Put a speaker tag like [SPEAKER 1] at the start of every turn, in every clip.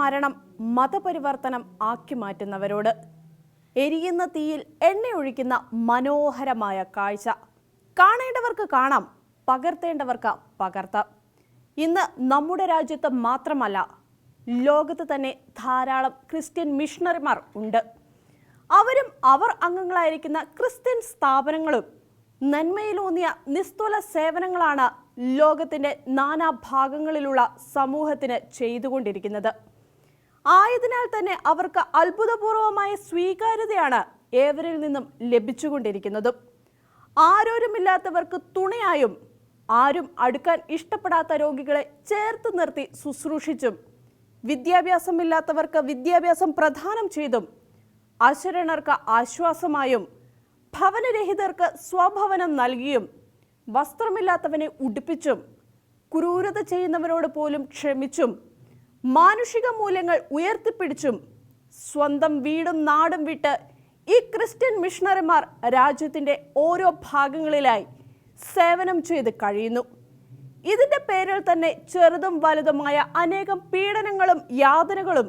[SPEAKER 1] മരണം മതപരിവർത്തനം ആക്കി മാറ്റുന്നവരോട്. എരിയുന്ന തീയിൽ എണ്ണയൊഴിക്കുന്ന മനോഹരമായ കാഴ്ച. കാണേണ്ടവർക്ക് കാണാം പകർത്തേണ്ടവർക്ക് പകർത്താം. ഇന്ന് നമ്മുടെ രാജ്യത്ത് മാത്രമല്ല ലോകത്ത് തന്നെ ധാരാളം ക്രിസ്ത്യൻ മിഷണറിമാർ ഉണ്ട്. അവരും അവർ അംഗങ്ങളായിരിക്കുന്ന ക്രിസ്ത്യൻ സ്ഥാപനങ്ങളും നന്മയിലൂന്നിയ നിസ്തുല സേവനങ്ങളാണ് ലോകത്തിന്റെ നാനാഭാഗങ്ങളിലുള്ള സമൂഹത്തിന് ചെയ്തുകൊണ്ടിരിക്കുന്നത്. ആയതിനാൽ തന്നെ അവർക്ക് അത്ഭുതപൂർവമായ സ്വീകാര്യതയാണ് ഏവരിൽ നിന്നും ലഭിച്ചുകൊണ്ടിരിക്കുന്നതും. ആരോരുമില്ലാത്തവർക്ക് തുണയായും ആരും അടുക്കാൻ ഇഷ്ടപ്പെടാത്ത രോഗികളെ ചേർത്ത് നിർത്തി ശുശ്രൂഷിച്ചും വിദ്യാഭ്യാസമില്ലാത്തവർക്ക് വിദ്യാഭ്യാസം പ്രദാനം ചെയ്തും അശരണർക്ക് ആശ്വാസമായും ഭവനരഹിതർക്ക് സ്വഭവനം നൽകിയും വസ്ത്രമില്ലാത്തവനെ ഉടുപ്പിച്ചും ക്രൂരത ചെയ്യുന്നവരോട് പോലും ക്ഷമിച്ചും മാനുഷിക മൂല്യങ്ങൾ ഉയർത്തിപ്പിടിച്ചും സ്വന്തം വീടും നാടും വിട്ട് ഈ ക്രിസ്ത്യൻ മിഷണറിമാർ രാജ്യത്തിന്റെ ഓരോ ഭാഗങ്ങളിലായി സേവനം ചെയ്ത് കഴിയുന്നു. ഇതിന്റെ പേരിൽ തന്നെ ചെറുതും വലുതുമായ അനേകം പീഡനങ്ങളും യാതനകളും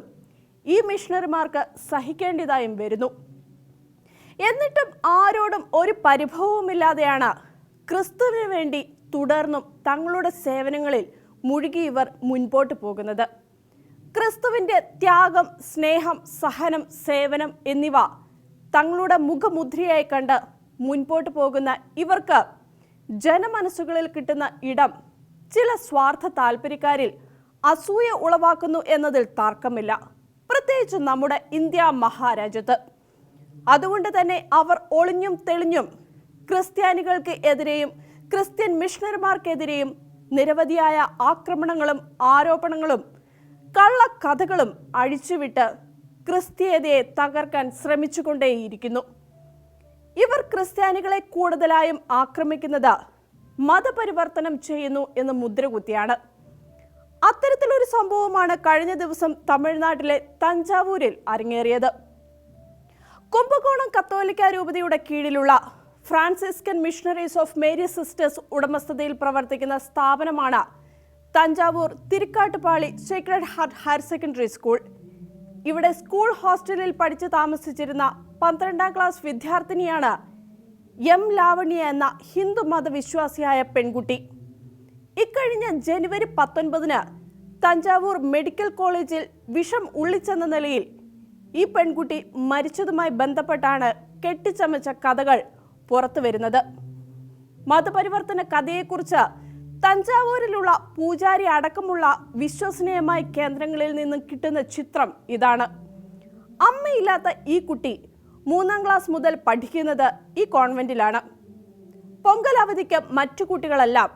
[SPEAKER 1] ഈ മിഷണറിമാർക്ക് സഹിക്കേണ്ടതായും വരുന്നു. എന്നിട്ടും ആരോടും ഒരു പരിഭവവുമില്ലാതെയാണ് ക്രിസ്തുവിന് വേണ്ടി തുടർന്നും തങ്ങളുടെ സേവനങ്ങളിൽ മുഴുകി ഇവർ മുൻപോട്ട് പോകുന്നത്. ക്രിസ്തുവിന്റെ ത്യാഗം സ്നേഹം സഹനം സേവനം എന്നിവ തങ്ങളുടെ മുഖമുദ്രയായി കണ്ട് മുൻപോട്ട് പോകുന്ന ഇവർക്ക് ജനമനസ്സുകളിൽ കിട്ടുന്ന ഇടം ചില സ്വാർത്ഥ താല്പര്യക്കാരിൽ അസൂയ ഉളവാക്കുന്നു എന്നതിൽ തർക്കമില്ല. പ്രത്യേകിച്ച് നമ്മുടെ ഇന്ത്യ മഹാരാജ്യത്ത്. അതുകൊണ്ട് തന്നെ അവർ ഒളിഞ്ഞും തെളിഞ്ഞും ക്രിസ്ത്യാനികൾക്ക് എതിരെയും ക്രിസ്ത്യൻ മിഷണറിമാർക്കെതിരെയും നിരവധിയായ ആക്രമണങ്ങളും ആരോപണങ്ങളും കള്ളക്കഥകളും അഴിച്ചുവിട്ട് ക്രിസ്തീയതയെ തകർക്കാൻ ശ്രമിച്ചുകൊണ്ടേയിരിക്കുന്നു. ഇവർ ക്രിസ്ത്യാനികളെ കൂടുതലായും ആക്രമിക്കുന്നത് മതപരിവർത്തനം ചെയ്യുന്നു എന്ന് മുദ്രകുത്തിയാണ്. അത്തരത്തിലൊരു സംഭവമാണ് കഴിഞ്ഞ ദിവസം തമിഴ്നാട്ടിലെ തഞ്ചാവൂരിൽ അരങ്ങേറിയത്. കുംഭകോണം കത്തോലിക്ക രൂപതയുടെ കീഴിലുള്ള Franciscan missionaries of Mary sisters ഉടമസ്ഥതയിൽ പ്രവർത്തിക്കുന്ന സ്ഥാപനമാണ് Thanjavur Thirukattupalli secret heart higher secondary school. ഇവിടെ സ്കൂൾ ഹോസ്റ്റലിൽ പഠിച്ച് താമസിച്ചിരുന്ന പന്ത്രണ്ടാം ക്ലാസ് വിദ്യാർത്ഥിനിയാണ് എം ലാവണ്യ എന്ന ഹിന്ദു മതവിശ്വാസിയായ പെൺകുട്ടി. ഇക്കഴിഞ്ഞ ജനുവരി പത്തൊൻപതിന് തഞ്ചാവൂർ മെഡിക്കൽ കോളേജിൽ വിഷം ഉള്ളിച്ചെന്ന നിലയിൽ ഈ പെൺകുട്ടി മരിച്ചതുമായി ബന്ധപ്പെട്ടാണ് കെട്ടിച്ചമച്ച കഥകൾ പുറത്തു വരുന്നത് മതപരിവർത്തന കഥയെക്കുറിച്ച് തഞ്ചാവൂരിലുള്ള പൂജാരി അടക്കമുള്ള വിശ്വസനീയമായ കേന്ദ്രങ്ങളിൽ നിന്ന് കിട്ടുന്ന ചിത്രം ഇതാണ്. അമ്മയില്ലാത്ത ഈ കുട്ടി മൂന്നാം ക്ലാസ് മുതൽ പഠിക്കുന്നത് ഈ കോൺവെന്റിലാണ്. പൊങ്കൽ അവധിക്ക് മറ്റു കുട്ടികളെല്ലാം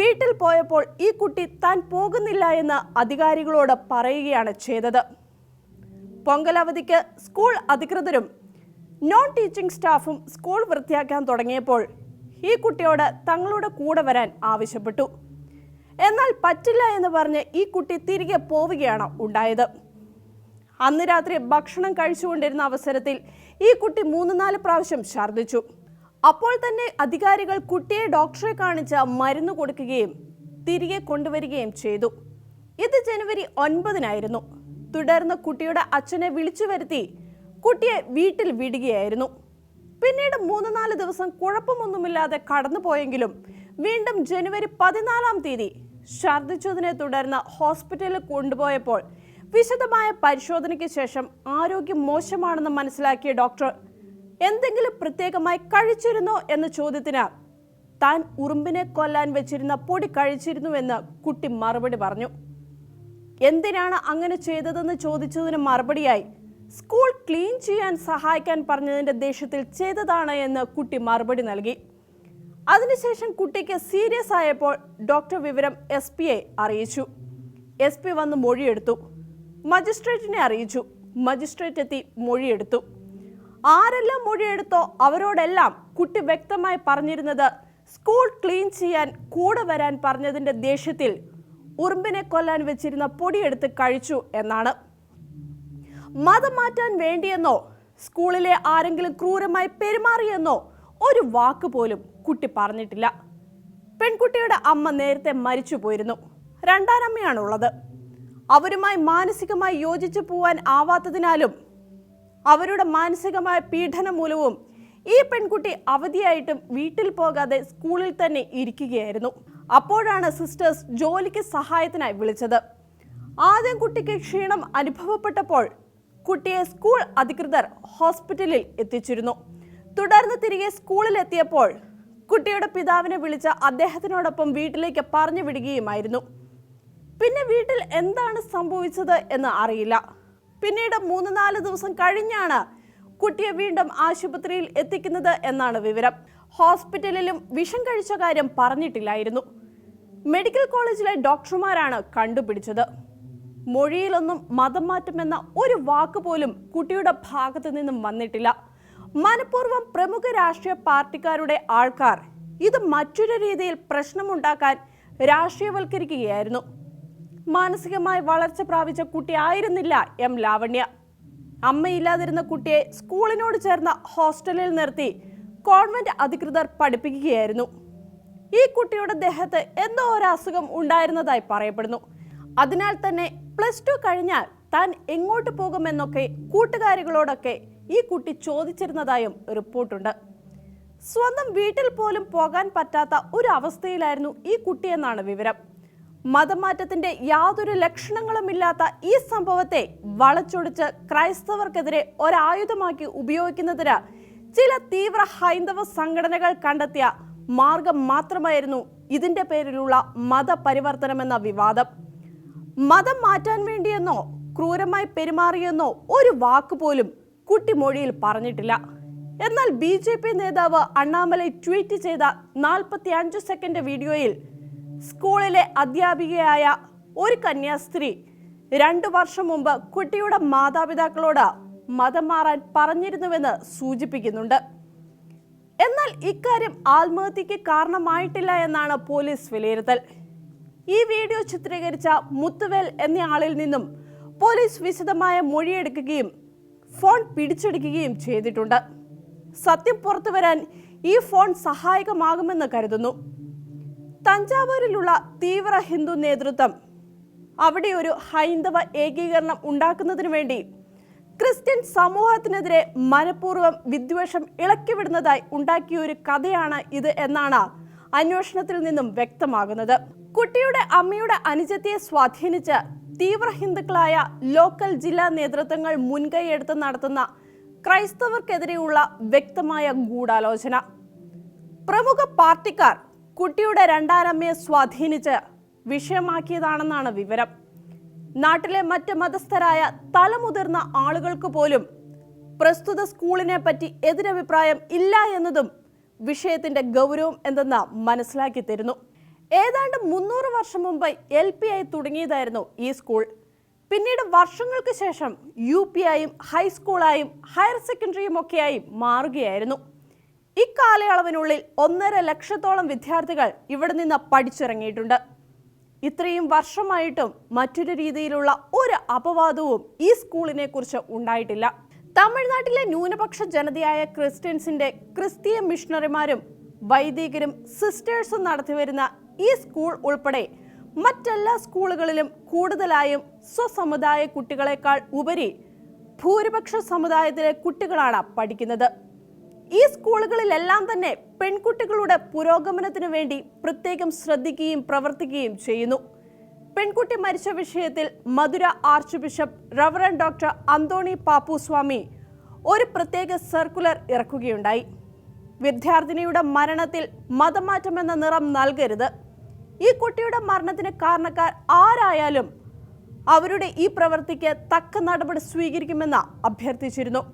[SPEAKER 1] വീട്ടിൽ പോയപ്പോൾ ഈ കുട്ടി താൻ പോകുന്നില്ല എന്ന് അധികാരികളോട് പറയുകയാണ് ചെയ്തത്. പൊങ്കൽ അവധിക്ക് സ്കൂൾ അധികൃതരും നോൺ ടീച്ചിങ് സ്റ്റാഫും സ്കൂൾ വൃത്തിയാക്കാൻ തുടങ്ങിയപ്പോൾ ഈ കുട്ടിയോട് തങ്ങളുടെ കൂടെ വരാൻ ആവശ്യപ്പെട്ടു. എന്നാൽ പറ്റില്ല എന്ന് പറഞ്ഞ് ഈ കുട്ടി തിരികെ പോവുകയാണ് ഉണ്ടായത്. അന്ന് രാത്രി ഭക്ഷണം കഴിച്ചുകൊണ്ടിരുന്ന അവസരത്തിൽ ഈ കുട്ടി മൂന്ന് നാല് പ്രാവശ്യം ഛർദ്ദിച്ചു. അപ്പോൾ തന്നെ അധികാരികൾ കുട്ടിയെ ഡോക്ടറെ കാണിച്ച് മരുന്ന് കൊടുക്കുകയും തിരികെ കൊണ്ടുവരികയും ചെയ്തു. ഇത് ജനുവരി ഒൻപതിനായിരുന്നു. തുടർന്ന് കുട്ടിയുടെ അച്ഛനെ വിളിച്ചു വരുത്തി കുട്ടിയെ വീട്ടിൽ വിടുകയായിരുന്നു. പിന്നീട് മൂന്ന് നാല് ദിവസം കുഴപ്പമൊന്നുമില്ലാതെ കടന്നുപോയെങ്കിലും വീണ്ടും ജനുവരി പതിനാലാം തീയതി ഛർദ്ദിച്ചതിനെ തുടർന്ന് ഹോസ്പിറ്റലിൽ കൊണ്ടുപോയപ്പോൾ വിശദമായ പരിശോധനയ്ക്ക് ശേഷം ആരോഗ്യം മോശമാണെന്ന് മനസ്സിലാക്കിയ ഡോക്ടർ എന്തെങ്കിലും പ്രത്യേകമായി കഴിച്ചിരുന്നോ? എന്ന ചോദ്യത്തിന് താൻ ഉറുമ്പിനെ കൊല്ലാൻ വെച്ചിരുന്ന പൊടി കഴിച്ചിരുന്നുവെന്ന് കുട്ടി മറുപടി പറഞ്ഞു. എന്തിനാണ് അങ്ങനെ ചെയ്തതെന്ന് ചോദിച്ചതിന് മറുപടിയായി സ്കൂൾ ക്ലീൻ ചെയ്യാൻ സഹായിക്കാൻ പറഞ്ഞതിന്റെ ദേഷ്യത്തിൽ ചെയ്തതാണ് എന്ന് കുട്ടി മറുപടി നൽകി. അതിനുശേഷം കുട്ടിക്ക് സീരിയസ് ആയപ്പോൾ ഡോക്ടർ വിവരം എസ് പിയെ അറിയിച്ചു. എസ് പി വന്ന് മൊഴിയെടുത്തു. മജിസ്ട്രേറ്റിനെ അറിയിച്ചു. മജിസ്ട്രേറ്റ് എത്തി മൊഴിയെടുത്തു. ആരെല്ലാം മൊഴിയെടുത്തോ അവരോടെല്ലാം കുട്ടി വ്യക്തമായി പറഞ്ഞിരുന്നത് സ്കൂൾ ക്ലീൻ ചെയ്യാൻ കൂടെ വരാൻ പറഞ്ഞതിന്റെ ദേഷ്യത്തിൽ ഉറുമ്പിനെ കൊല്ലാൻ വെച്ചിരുന്ന പൊടിയെടുത്ത് കഴിച്ചു എന്നാണ്. മതം മാറ്റാൻ വേണ്ടിയെന്നോ സ്കൂളിലെ ആരെങ്കിലും ക്രൂരമായി പെരുമാറിയെന്നോ ഒരു വാക്ക് പോലും കുട്ടി പറഞ്ഞിട്ടില്ല. പെൺകുട്ടിയുടെ അമ്മ നേരത്തെ മരിച്ചു പോയിരുന്നു. രണ്ടാനമ്മയാണുള്ളത് അവരുമായി മാനസികമായി യോജിച്ചു പോവാൻ ആവാത്തതിനാലും അവരുടെ മാനസികമായ പീഡനം മൂലവും ഈ പെൺകുട്ടി അവധിയായിട്ടും വീട്ടിൽ പോകാതെ സ്കൂളിൽ തന്നെ ഇരിക്കുകയായിരുന്നു. അപ്പോഴാണ് സിസ്റ്റേഴ്സ് ജോലിക്ക് സഹായത്തിനായി വിളിച്ചത്. ആദ്യം കുട്ടിക്ക് ക്ഷീണം അനുഭവപ്പെട്ടപ്പോൾ കുട്ടിയെ സ്കൂൾ അധികൃതർ ഹോസ്പിറ്റലിൽ എത്തിച്ചിരുന്നു. തുടർന്ന് തിരികെ സ്കൂളിൽ എത്തിയപ്പോൾ കുട്ടിയുടെ പിതാവിനെ വിളിച്ച അദ്ദേഹത്തിനോടൊപ്പം വീട്ടിലേക്ക് പറഞ്ഞു വിടുകയുമായിരുന്നു. പിന്നെ വീട്ടിൽ എന്താണ് സംഭവിച്ചത് എന്ന് അറിയില്ല. പിന്നീട് മൂന്ന് നാല് ദിവസം കഴിഞ്ഞാണ് കുട്ടിയെ വീണ്ടും ആശുപത്രിയിൽ എത്തിക്കുന്നത് എന്നാണ് വിവരം. ഹോസ്പിറ്റലിലും വിഷം കഴിച്ച കാര്യം പറഞ്ഞിട്ടില്ലായിരുന്നു. മെഡിക്കൽ കോളേജിലെ ഡോക്ടർമാരാണ് കണ്ടുപിടിച്ചത്. മൊഴിയിലൊന്നും മതം മാറ്റുമെന്ന ഒരു വാക്ക് പോലും കുട്ടിയുടെ ഭാഗത്തു നിന്നും വന്നിട്ടില്ല. മനഃപൂർവം പ്രമുഖ രാഷ്ട്രീയ പാർട്ടിക്കാരുടെ ആൾക്കാർ ഇത് മറ്റൊരു രീതിയിൽ പ്രശ്നമുണ്ടാക്കാൻ രാഷ്ട്രീയവൽക്കരിക്കുകയായിരുന്നു. മാനസികമായി വളർച്ച പ്രാപിച്ച കുട്ടിയായിരുന്നില്ല എം ലാവണ്യ. അമ്മയില്ലാതിരുന്ന കുട്ടിയെ സ്കൂളിനോട് ചേർന്ന ഹോസ്റ്റലിൽ നിർത്തി കോൺവെന്റ് അധികൃതർ പഠിപ്പിക്കുകയായിരുന്നു. ഈ കുട്ടിയുടെ ദേഹത്ത് എന്തോ ഒരു അസുഖം ഉണ്ടായിരുന്നതായി പറയപ്പെടുന്നു. അതിനാൽ തന്നെ പ്ലസ് ടു കഴിഞ്ഞാൽ താൻ എങ്ങോട്ട് പോകുമെന്നൊക്കെ കൂട്ടുകാരികളോടൊക്കെ ഈ കുട്ടി ചോദിച്ചിരുന്നതായും റിപ്പോർട്ടുണ്ട്. സ്വന്തം വീട്ടിൽ പോലും പോകാൻ പറ്റാത്ത ഒരു അവസ്ഥയിലായിരുന്നു ഈ കുട്ടിയെന്നാണ് വിവരം. മതമാറ്റത്തിന്റെ യാതൊരു ലക്ഷണങ്ങളുമില്ലാത്ത ഈ സംഭവത്തെ വളച്ചൊടിച്ച് ക്രൈസ്തവർക്കെതിരെ ഒരായുധമാക്കി ഉപയോഗിക്കുന്നതിന് ചില തീവ്ര ഹൈന്ദവ സംഘടനകൾ കണ്ടെത്തിയ മാർഗം മാത്രമായിരുന്നു ഇതിന്റെ പേരിലുള്ള മതപരിവർത്തനമെന്ന വിവാദം. മതം മാറ്റാൻ വേണ്ടിയെന്നോ ക്രൂരമായി പെരുമാറിയെന്നോ ഒരു വാക്ക് പോലും കുട്ടി മൊഴിയിൽ പറഞ്ഞിട്ടില്ല. എന്നാൽ ബി ജെ പി നേതാവ് അണ്ണാമലൈ ട്വീറ്റ് ചെയ്ത നാൽപ്പത്തി അഞ്ച് സെക്കൻഡ് വീഡിയോയിൽ സ്കൂളിലെ അധ്യാപികയായ ഒരു കന്യാസ്ത്രീ രണ്ടു വർഷം മുമ്പ് കുട്ടിയുടെ മാതാപിതാക്കളോട് മതം മാറാൻ പറഞ്ഞിരുന്നുവെന്ന് സൂചിപ്പിക്കുന്നുണ്ട്. എന്നാൽ ഇക്കാര്യം ആത്മഹത്യക്ക് കാരണമായിട്ടില്ല എന്നാണ് പോലീസ് വിലയിരുത്തൽ. ഈ വീഡിയോ ചിത്രീകരിച്ച മുത്തുവേൽ എന്നയാളിൽ നിന്നും പോലീസ് വിശദമായ മൊഴിയെടുക്കുകയും ഫോൺ പിടിച്ചെടുക്കുകയും ചെയ്തിട്ടുണ്ട്. സത്യം പുറത്തു വരാൻ ഈ ഫോൺ സഹായകമാകുമെന്ന് കരുതുന്നു. തഞ്ചാവൂരിലുള്ള തീവ്ര ഹിന്ദു നേതൃത്വം അവിടെ ഒരു ഹൈന്ദവ ഏകീകരണം ഉണ്ടാക്കുന്നതിനു വേണ്ടി ക്രിസ്ത്യൻ സമൂഹത്തിനെതിരെ മനഃപൂർവം വിദ്വേഷം ഇളക്കിവിടുന്നതായി ഉണ്ടാക്കിയ ഒരു കഥയാണ് ഇത് എന്നാണ് അന്വേഷണത്തിൽ നിന്നും വ്യക്തമാകുന്നത്. കുട്ടിയുടെ അമ്മയുടെ അനുജത്തിയെ സ്വാധീനിച്ച് തീവ്ര ഹിന്ദുക്കളായ ലോക്കൽ ജില്ലാ നേതൃത്വങ്ങൾ മുൻകൈയെടുത്ത് നടത്തുന്ന ക്രൈസ്തവർക്കെതിരെയുള്ള വ്യക്തമായ ഗൂഢാലോചന. പ്രമുഖ പാർട്ടിക്കാർ കുട്ടിയുടെ രണ്ടാനമ്മയെ സ്വാധീനിച്ച് വിഷയമാക്കിയതാണെന്നാണ് വിവരം. നാട്ടിലെ മറ്റ് മതസ്ഥരായ തലമുതിർന്ന ആളുകൾക്ക് പോലും പ്രസ്തുത സ്കൂളിനെ പറ്റി എതിരഭിപ്രായം ഇല്ല എന്നതും വിഷയത്തിന്റെ ഗൗരവം എന്തെന്ന് മനസ്സിലാക്കി തരുന്നു. ഏതാണ്ട് മുന്നൂറ് വർഷം മുമ്പ് എൽ പി ആയി തുടങ്ങിയതായിരുന്നു ഈ സ്കൂൾ. പിന്നീട് വർഷങ്ങൾക്ക് ശേഷം യു പി ആയും ഹൈസ്കൂളായും ഹയർ സെക്കൻഡറിയും ഒക്കെയായി മാറുകയായിരുന്നു. ഇക്കാലയളവിനുള്ളിൽ ഒന്നര ലക്ഷത്തോളം വിദ്യാർത്ഥികൾ ഇവിടെ നിന്ന് പഠിച്ചിറങ്ങിയിട്ടുണ്ട്. ഇത്രയും വർഷമായിട്ടും മറ്റൊരു രീതിയിലുള്ള ഒരു അപവാദവും ഈ സ്കൂളിനെ കുറിച്ച് ഉണ്ടായിട്ടില്ല. തമിഴ്നാട്ടിലെ ന്യൂനപക്ഷ ജനതയായ ക്രിസ്ത്യൻസിന്റെ ക്രിസ്തീയ മിഷണറിമാരും വൈദികരും സിസ്റ്റേഴ്സും നടത്തിവരുന്ന ഈ സ്കൂൾ ഉൾപ്പെടെ മറ്റെല്ലാ സ്കൂളുകളിലും കൂടുതലായും സ്വസമുദായ കുട്ടികളെക്കാൾ ഉപരി ഭൂരിപക്ഷ സമുദായത്തിലെ കുട്ടികളാണ് പഠിക്കുന്നത്. ഈ സ്കൂളുകളിലെല്ലാം തന്നെ പെൺകുട്ടികളുടെ പുരോഗമനത്തിനു വേണ്ടി പ്രത്യേകം ശ്രദ്ധിക്കുകയും പ്രവർത്തിക്കുകയും ചെയ്യുന്നു. പെൺകുട്ടി മരിച്ച വിഷയത്തിൽ Madurai archbishop reverend doctor Anthony Pappuswamy ഒരു പ്രത്യേക സർക്കുലർ ഇറക്കുകയുണ്ടായി. വിദ്യാർത്ഥിനിയുടെ മരണത്തിൽ മതമാറ്റമെന്ന നിറം നൽകരുത്. ഈ കുട്ടിയുടെ മരണത്തിന് കാരണക്കാർ ആരായാലും അവരുടെ ഈ പ്രവൃത്തിക്ക് തക്ക നടപടി സ്വീകരിക്കുമെന്ന് അഭ്യർത്ഥിച്ചിരുന്നു.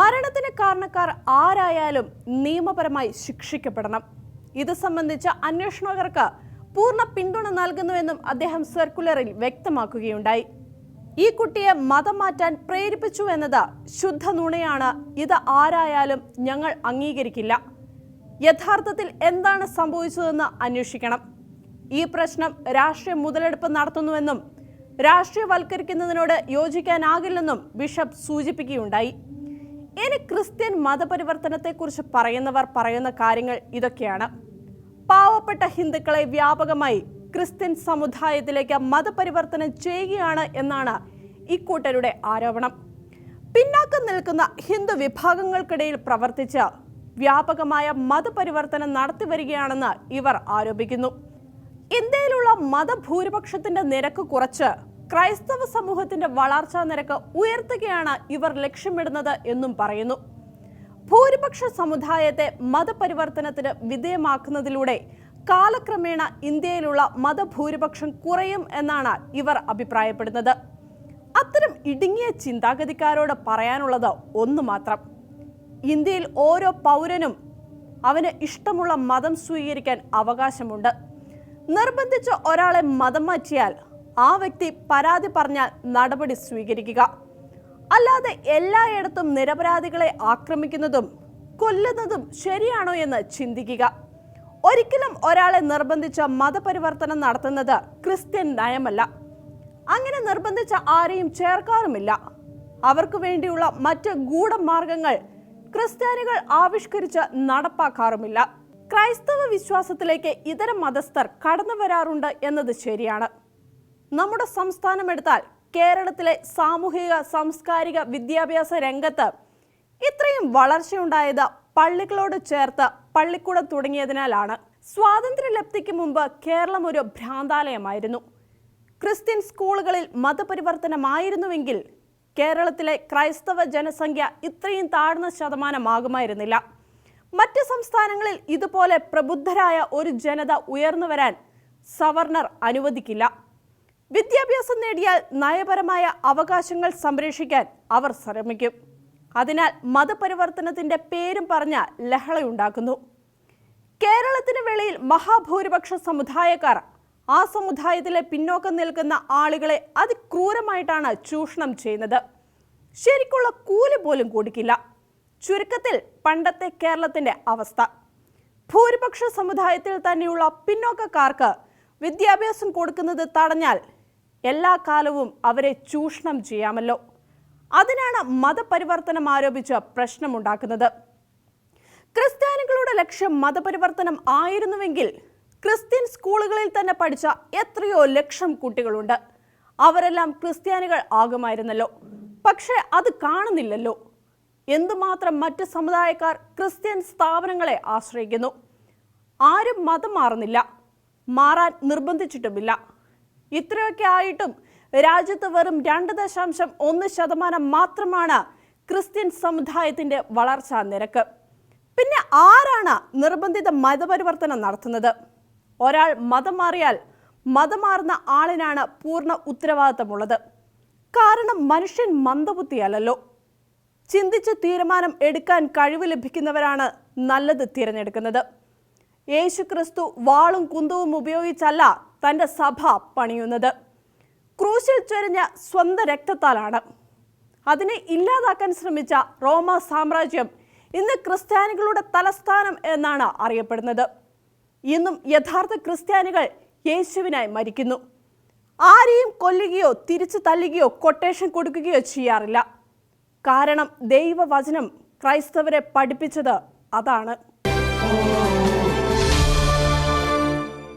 [SPEAKER 1] മരണത്തിന് കാരണക്കാർ ആരായാലും നിയമപരമായി ശിക്ഷിക്കപ്പെടണം. ഇത് സംബന്ധിച്ച അന്വേഷണകർക്ക് പൂർണ പിന്തുണ നൽകുന്നുവെന്നും അദ്ദേഹം സർക്കുലറിൽ വ്യക്തമാക്കുകയുണ്ടായി. ഈ കുട്ടിയെ മതം മാറ്റാൻ പ്രേരിപ്പിച്ചു എന്നത് ശുദ്ധ നുണയാണ്. ഇത് ആരായാലും ഞങ്ങൾ അംഗീകരിക്കില്ല. യഥാർത്ഥത്തിൽ എന്താണ് സംഭവിച്ചതെന്ന് അന്വേഷിക്കണം. ഈ പ്രശ്നം രാഷ്ട്രീയ മുതലെടുപ്പ് നടത്തുന്നുവെന്നും രാഷ്ട്രീയവൽക്കരിക്കുന്നതിനോട് യോജിക്കാനാകില്ലെന്നും ബിഷപ്പ് സൂചിപ്പിക്കുകയുണ്ടായി. ഇനി ക്രിസ്ത്യൻ മതപരിവർത്തനത്തെക്കുറിച്ച് പറയുന്നവർ പറയുന്ന കാര്യങ്ങൾ ഇതൊക്കെയാണ്. പാവപ്പെട്ട ഹിന്ദുക്കളെ വ്യാപകമായി ക്രിസ്ത്യൻ സമുദായത്തിലേക്ക് മതപരിവർത്തനം ചെയ്യുകയാണ് എന്നാണ് ഇക്കൂട്ടരുടെ ആരോപണം. പിന്നാക്കം നിൽക്കുന്ന ഹിന്ദു വിഭാഗങ്ങൾക്കിടയിൽ പ്രവർത്തിച്ച് വ്യാപകമായ മതപരിവർത്തനം നടത്തിവരികയാണെന്ന് ഇവർ ആരോപിക്കുന്നു. ഇന്ത്യയിലുള്ള മതഭൂരിപക്ഷത്തിന്റെ നിരക്ക് കുറച്ച് ക്രൈസ്തവ സമൂഹത്തിന്റെ വളർച്ചാ നിരക്ക് ഉയർത്തുകയാണ് ഇവർ ലക്ഷ്യമിടുന്നത് എന്നും പറയുന്നു. ഭൂരിപക്ഷ സമുദായത്തെ മതപരിവർത്തനത്തിന് വിധേയമാക്കുന്നതിലൂടെ കാലക്രമേണ ഇന്ത്യയിലുള്ള മതഭൂരിപക്ഷം കുറയും എന്നാണ് ഇവർ അഭിപ്രായപ്പെടുന്നത്. അത്തരം ഇടുങ്ങിയ ചിന്താഗതിക്കാരോട് പറയാനുള്ളത് ഒന്നു മാത്രം. ഇന്ത്യയിൽ ഓരോ പൗരനും അവന് ഇഷ്ടമുള്ള മതം സ്വീകരിക്കാൻ അവകാശമുണ്ട്. നിർബന്ധിച്ച ഒരാളെ മതം മാറ്റിയാൽ ആ വ്യക്തി പരാതി പറഞ്ഞാൽ നടപടി സ്വീകരിക്കുക. അല്ലാതെ എല്ലായിടത്തും നിരപരാധികളെ ആക്രമിക്കുന്നതും കൊല്ലുന്നതും ശരിയാണോ എന്ന് ചിന്തിക്കുക. ഒരിക്കലും ഒരാളെ നിർബന്ധിച്ച മതപരിവർത്തനം നടത്തുന്നത് ക്രിസ്ത്യൻ നയമല്ല. അങ്ങനെ നിർബന്ധിച്ച ആരെയും ചേർക്കാറുമില്ല. അവർക്ക് വേണ്ടിയുള്ള മറ്റ് ഗൂഢമാർഗങ്ങൾ ക്രിസ്ത്യാനികൾ ആവിഷ്കരിച്ച് നടപ്പാക്കാറുമില്ല. ക്രൈസ്തവ വിശ്വാസത്തിലേക്ക് ഇതര മതസ്ഥർ കടന്നു വരാറുണ്ട് എന്നത് ശരിയാണ്. നമ്മുടെ സംസ്ഥാനം എടുത്താൽ കേരളത്തിലെ സാമൂഹിക സാംസ്കാരിക വിദ്യാഭ്യാസ രംഗത്ത് ഇത്രയും വളർച്ചയുണ്ടായത് പള്ളികളോട് ചേർത്ത് പള്ളിക്കൂടം തുടങ്ങിയതിനാലാണ്. സ്വാതന്ത്ര്യലബ്ധിക്ക് മുമ്പ് കേരളം ഒരു ഭ്രാന്താലയമായിരുന്നു. ക്രിസ്ത്യൻ സ്കൂളുകളിൽ മതപരിവർത്തനമായിരുന്നുവെങ്കിൽ കേരളത്തിലെ ക്രൈസ്തവ ജനസംഖ്യ ഇത്രയും താഴ്ന്ന ശതമാനമാകുമായിരുന്നില്ല. മറ്റ് സംസ്ഥാനങ്ങളിൽ ഇതുപോലെ പ്രബുദ്ധരായ ഒരു ജനത ഉയർന്നു വരാൻ സവർണർ അനുവദിക്കില്ല. വിദ്യാഭ്യാസം നേടിയാൽ നയപരമായ അവകാശങ്ങൾ സംരക്ഷിക്കാൻ അവർ ശ്രമിക്കും. അതിനാൽ മതപരിവർത്തനത്തിന്റെ പേരും പറഞ്ഞ ലഹളയുണ്ടാക്കുന്നു. കേരളത്തിന് വെളിയിൽ മഹാഭൂരിപക്ഷ സമുദായക്കാർ ആ സമുദായത്തിലെ പിന്നോക്കം നിൽക്കുന്ന ആളുകളെ അതിക്രൂരമായിട്ടാണ് ചൂഷണം ചെയ്യുന്നത്. ശരിക്കുള്ള കൂലി പോലും കൊടുക്കില്ല. ചുരുക്കത്തിൽ പണ്ടത്തെ കേരളത്തിന്റെ അവസ്ഥ. ഭൂരിപക്ഷ സമുദായത്തിൽ തന്നെയുള്ള പിന്നോക്കക്കാർക്ക് വിദ്യാഭ്യാസം കൊടുക്കുന്നത് തടഞ്ഞാൽ എല്ലാ കാലവും അവരെ ചൂഷണം ചെയ്യാമല്ലോ. അതിനാണ് മതപരിവർത്തനം ആരോപിച്ച് പ്രശ്നമുണ്ടാക്കുന്നത്. ക്രിസ്ത്യാനികളുടെ ലക്ഷ്യം മതപരിവർത്തനം ആയിരുന്നുവെങ്കിൽ ക്രിസ്ത്യൻ സ്കൂളുകളിൽ തന്നെ പഠിച്ച എത്രയോ ലക്ഷം കുട്ടികളുണ്ട്. അവരെല്ലാം ക്രിസ്ത്യാനികൾ ആകുമായിരുന്നല്ലോ. പക്ഷേ അത് കാണുന്നില്ലല്ലോ. എന്തുമാത്രം മറ്റ് സമുദായക്കാർ ക്രിസ്ത്യൻ സ്ഥാപനങ്ങളെ ആശ്രയിക്കുന്നു? ആരും മതം മാറുന്നില്ല. മാറാൻ നിർബന്ധിച്ചിട്ടുമില്ല. ഇത്രയൊക്കെ ആയിട്ടും രാജ്യത്ത് വെറും രണ്ട് ദശാംശം ഒന്ന് ശതമാനം മാത്രമാണ് ക്രിസ്ത്യൻ സമുദായത്തിന്റെ വളർച്ചാ നിരക്ക്. പിന്നെ ആരാണ് നിർബന്ധിത മതപരിവർത്തനം നടത്തുന്നത്? ഒരാൾ മതം മാറിയാൽ മതം മാറുന്ന ആളിനാണ് പൂർണ ഉത്തരവാദിത്തമുള്ളത്. കാരണം മനുഷ്യൻ മന്ദബുദ്ധിയല്ലോ ചിന്തിച്ച് തീരുമാനം എടുക്കാൻ കഴിവ് ലഭിക്കുന്നവരാണ് നല്ലത് തിരഞ്ഞെടുക്കുന്നത്. യേശു ക്രിസ്തു വാളും കുന്തവും ഉപയോഗിച്ചല്ല തന്റെ സഭ പണിയുന്നത്. ക്രൂശിൽ ചൊരിഞ്ഞ സ്വന്തം രക്തത്താലാണ്. അതിനെ ഇല്ലാതാക്കാൻ ശ്രമിച്ച റോമ സാമ്രാജ്യം ഇന്ന് ക്രിസ്ത്യാനികളുടെ തലസ്ഥാനം എന്നാണ് അറിയപ്പെടുന്നത്. ഇന്നും യഥാർത്ഥ ക്രിസ്ത്യാനികൾ യേശുവിനായി മരിക്കുന്നു. ആരെയും കൊല്ലുകയോ തിരിച്ചു തല്ലുകയോ കൊട്ടേഷൻ കൊടുക്കുകയോ ചെയ്യാറില്ല. കാരണം ദൈവവചനം ക്രൈസ്തവരെ പഠിപ്പിച്ചത് അതാണ്.